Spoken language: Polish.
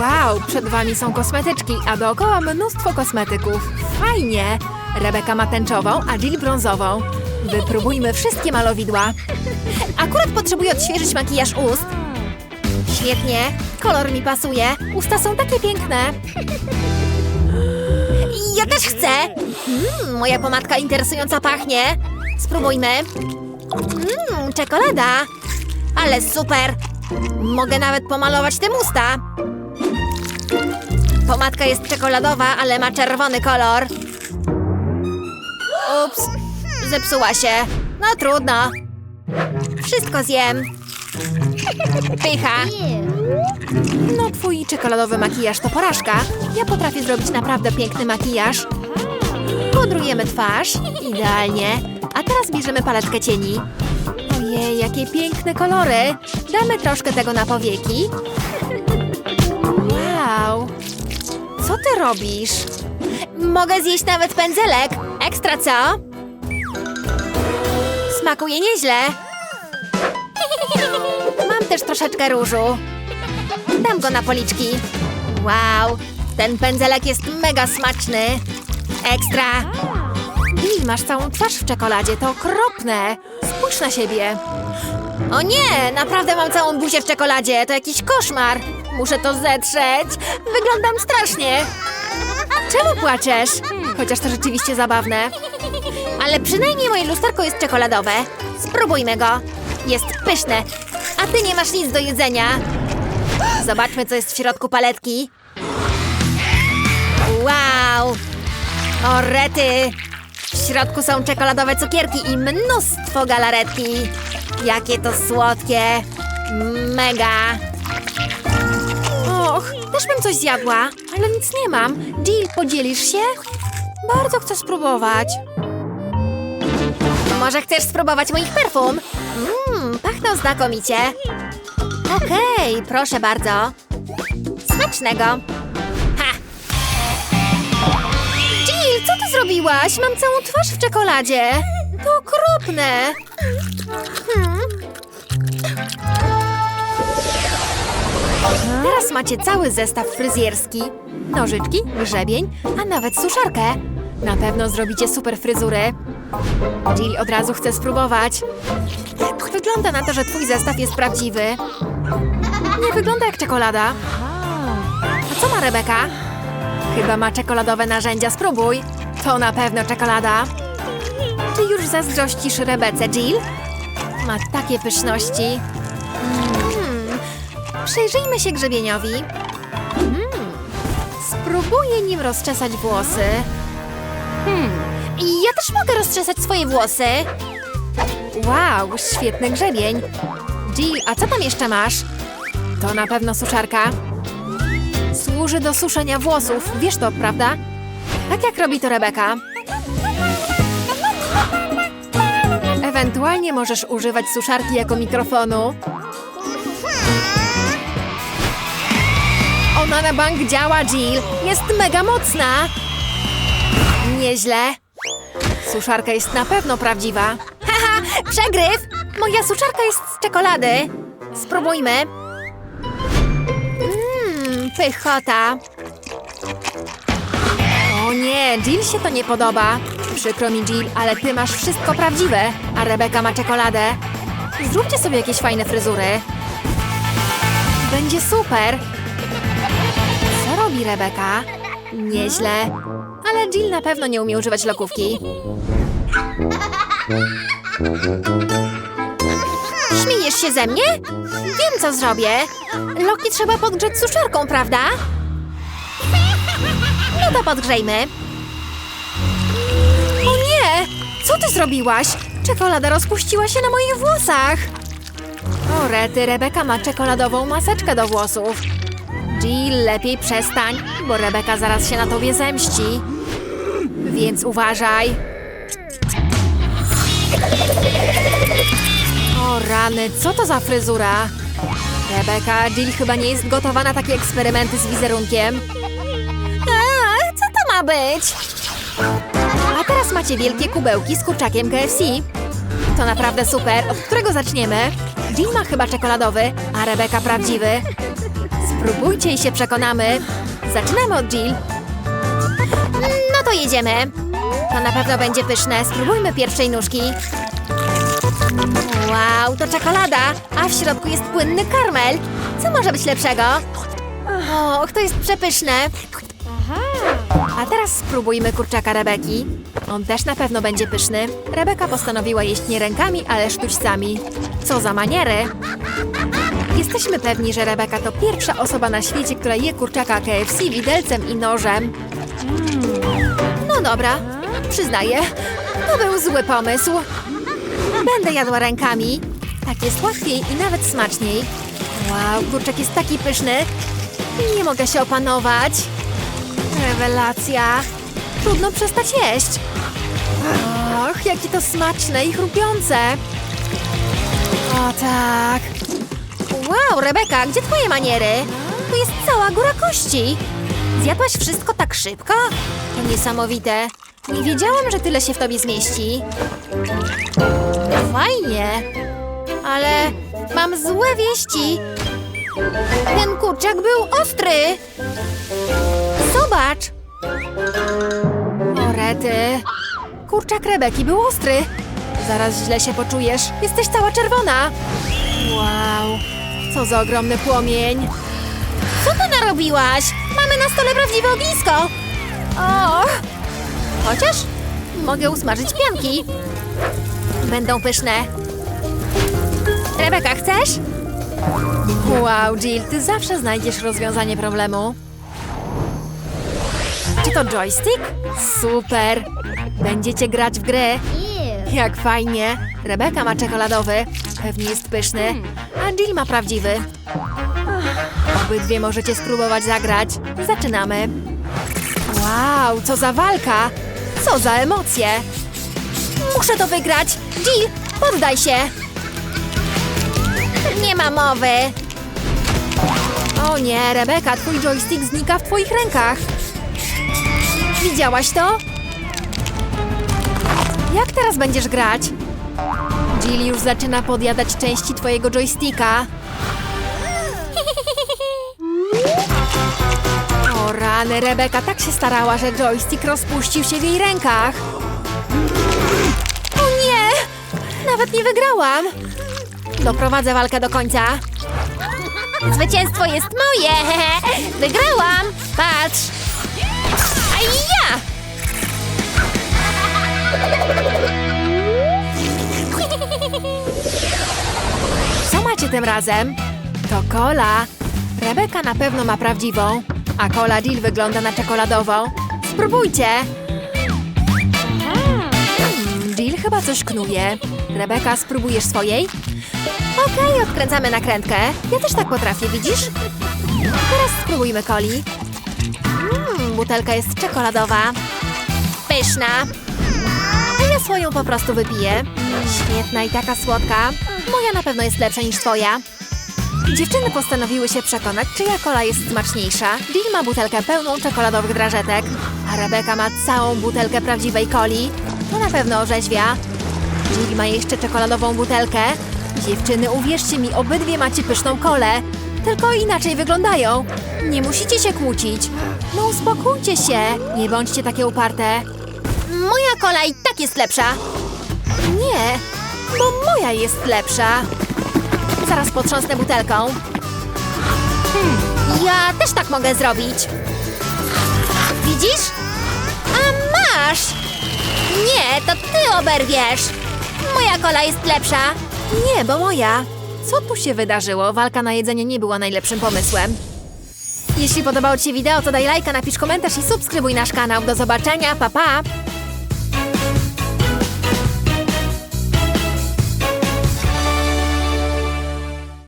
Wow, przed wami są kosmetyczki, a dookoła mnóstwo kosmetyków. Fajnie! Rebeka ma tęczową, a Jill brązową. Wypróbujmy wszystkie malowidła. Akurat potrzebuję odświeżyć makijaż ust. Świetnie, kolor mi pasuje. Usta są takie piękne. Ja też chcę! Mm, moja pomadka interesująca pachnie. Spróbujmy. Mmm, czekolada. Ale super. Mogę nawet pomalować tym usta. Pomadka jest czekoladowa, ale ma czerwony kolor. Ups, zepsuła się. No trudno. Wszystko zjem. Pycha. No twój czekoladowy makijaż to porażka. Ja potrafię zrobić naprawdę piękny makijaż. Pudrujemy twarz. Idealnie. A teraz bierzemy paletkę cieni. Ojej, jakie piękne kolory. Damy troszkę tego na powieki. Wow. Ty robisz? Mogę zjeść nawet pędzelek. Ekstra, co? Smakuje nieźle. Mam też troszeczkę różu. Dam go na policzki. Wow, ten pędzelek jest mega smaczny. Ekstra. Bill, masz całą twarz w czekoladzie, to okropne. Spójrz na siebie. O nie, naprawdę mam całą buzię w czekoladzie, to jakiś koszmar. Muszę to zetrzeć. Wyglądam strasznie. Czemu płaczesz? Chociaż to rzeczywiście zabawne. Ale przynajmniej moje lusterko jest czekoladowe. Spróbujmy go. Jest pyszne. A ty nie masz nic do jedzenia. Zobaczmy, co jest w środku paletki. Wow! O rety! W środku są czekoladowe cukierki i mnóstwo galaretki. Jakie to słodkie! Mega! Też bym coś zjadła, ale nic nie mam. Jill, podzielisz się? Bardzo chcę spróbować. Może chcesz spróbować moich perfum? Mmm, pachną znakomicie. Okej, proszę bardzo. Smacznego. Ha! Jill, co ty zrobiłaś? Mam całą twarz w czekoladzie. To okropne. Hmm. Teraz macie cały zestaw fryzjerski. Nożyczki, grzebień, a nawet suszarkę. Na pewno zrobicie super fryzury. Jill od razu chce spróbować. Wygląda na to, że twój zestaw jest prawdziwy. Nie wygląda jak czekolada. A co ma Rebeka? Chyba ma czekoladowe narzędzia, spróbuj. To na pewno czekolada. Czy już zazdrościsz Rebece, Jill? Ma takie pyszności. Mm. Przyjrzyjmy się grzebieniowi. Mm. Spróbuję nim rozczesać włosy. Hmm. Ja też mogę rozczesać swoje włosy. Wow, świetny grzebień. Jill, a co tam jeszcze masz? To na pewno suszarka. Służy do suszenia włosów, wiesz to, prawda? Tak jak robi to Rebeka. Ewentualnie możesz używać suszarki jako mikrofonu. Ona na bank działa, Jill. Jest mega mocna. Nieźle. Suszarka jest na pewno prawdziwa. Haha, przegryw! Moja suszarka jest z czekolady. Spróbujmy. Mmm, pychota. O nie, Jill się to nie podoba. Przykro mi, Jill, ale ty masz wszystko prawdziwe, a Rebeka ma czekoladę. Zróbcie sobie jakieś fajne fryzury. Będzie super. Robi Rebeka? Nieźle. Ale Jill na pewno nie umie używać lokówki. Śmiejesz się ze mnie? Wiem, co zrobię. Loki trzeba podgrzać suszarką, prawda? No to podgrzejmy. O nie! Co ty zrobiłaś? Czekolada rozpuściła się na moich włosach. O rety, Rebeka ma czekoladową maseczkę do włosów. Jill, lepiej przestań, bo Rebeka zaraz się na tobie zemści. Więc uważaj. O rany, co to za fryzura? Rebeka, Jill chyba nie jest gotowa na takie eksperymenty z wizerunkiem. A, co to ma być? A teraz macie wielkie kubełki z kurczakiem KFC. To naprawdę super. Od którego zaczniemy? Jill ma chyba czekoladowy, a Rebeka prawdziwy. Spróbujcie i się przekonamy. Zaczynamy od Jill. No to jedziemy. To na pewno będzie pyszne. Spróbujmy pierwszej nóżki. Wow, to czekolada, a w środku jest płynny karmel. Co może być lepszego? Och, to jest przepyszne. A teraz spróbujmy kurczaka Rebeki. On też na pewno będzie pyszny. Rebeka postanowiła jeść nie rękami, ale sztućcami. Co za maniery! Jesteśmy pewni, że Rebeka to pierwsza osoba na świecie, która je kurczaka KFC widelcem i nożem. No dobra, przyznaję, to był zły pomysł. Będę jadła rękami. Tak jest łatwiej i nawet smaczniej. Wow, kurczak jest taki pyszny. Nie mogę się opanować. Rewelacja. Trudno przestać jeść. Och, jakie to smaczne i chrupiące. O tak. Wow, Rebeka, gdzie twoje maniery? Tu jest cała góra kości. Zjadłaś wszystko tak szybko? To niesamowite. Nie wiedziałam, że tyle się w tobie zmieści. Fajnie. Ale mam złe wieści. Ten kurczak był ostry. Zobacz. O rety. Kurczak Rebeki był ostry. Zaraz źle się poczujesz. Jesteś cała czerwona. Wow. Co za ogromny płomień. Co ty narobiłaś? Mamy na stole prawdziwe ognisko. O! Chociaż mogę usmażyć pianki. Będą pyszne. Rebeka, chcesz? Wow, Jill, ty zawsze znajdziesz rozwiązanie problemu. Czy to joystick? Super! Będziecie grać w grę. Jak fajnie. Rebeka ma czekoladowy. Pewnie jest pyszny. A Jill ma prawdziwy. Obydwie możecie spróbować zagrać. Zaczynamy. Wow, co za walka! Co za emocje! Muszę to wygrać! Jill, poddaj się! Nie ma mowy! O nie, Rebeka, twój joystick znika w twoich rękach. Widziałaś to? Jak teraz będziesz grać? Jill już zaczyna podjadać części twojego joysticka. O rany, Rebeka tak się starała, że joystick rozpuścił się w jej rękach. O nie! Nawet nie wygrałam. Doprowadzę walkę do końca. Zwycięstwo jest moje! Wygrałam! Patrz! A ja! Macie tym razem? To kola. Rebeka na pewno ma prawdziwą, a kola Jill wygląda na czekoladową. Spróbujcie! Mm, Jill chyba coś knuje. Rebeka, spróbujesz swojej? Okej, odkręcamy nakrętkę. Ja też tak potrafię, widzisz? Teraz spróbujmy coli. Mmm, butelka jest czekoladowa. Pyszna. A ja swoją po prostu wypiję. Świetna i taka słodka. Moja na pewno jest lepsza niż twoja. Dziewczyny postanowiły się przekonać, czyja kola jest smaczniejsza. Jill ma butelkę pełną czekoladowych drażetek, a Rebeka ma całą butelkę prawdziwej coli. To na pewno orzeźwia. Jill ma jeszcze czekoladową butelkę. Dziewczyny, uwierzcie mi, obydwie macie pyszną kolę. Tylko inaczej wyglądają. Nie musicie się kłócić. No uspokójcie się. Nie bądźcie takie uparte. Moja kola i tak jest lepsza. Nie, bo moja jest lepsza. Zaraz potrząsnę butelką. Hmm, ja też tak mogę zrobić. Widzisz? A masz! Nie, to ty oberwiesz. Moja kola jest lepsza. Nie, bo moja. Co tu się wydarzyło? Walka na jedzenie nie była najlepszym pomysłem. Jeśli podobało Ci się wideo, to daj lajka, napisz komentarz i subskrybuj nasz kanał. Do zobaczenia, pa pa!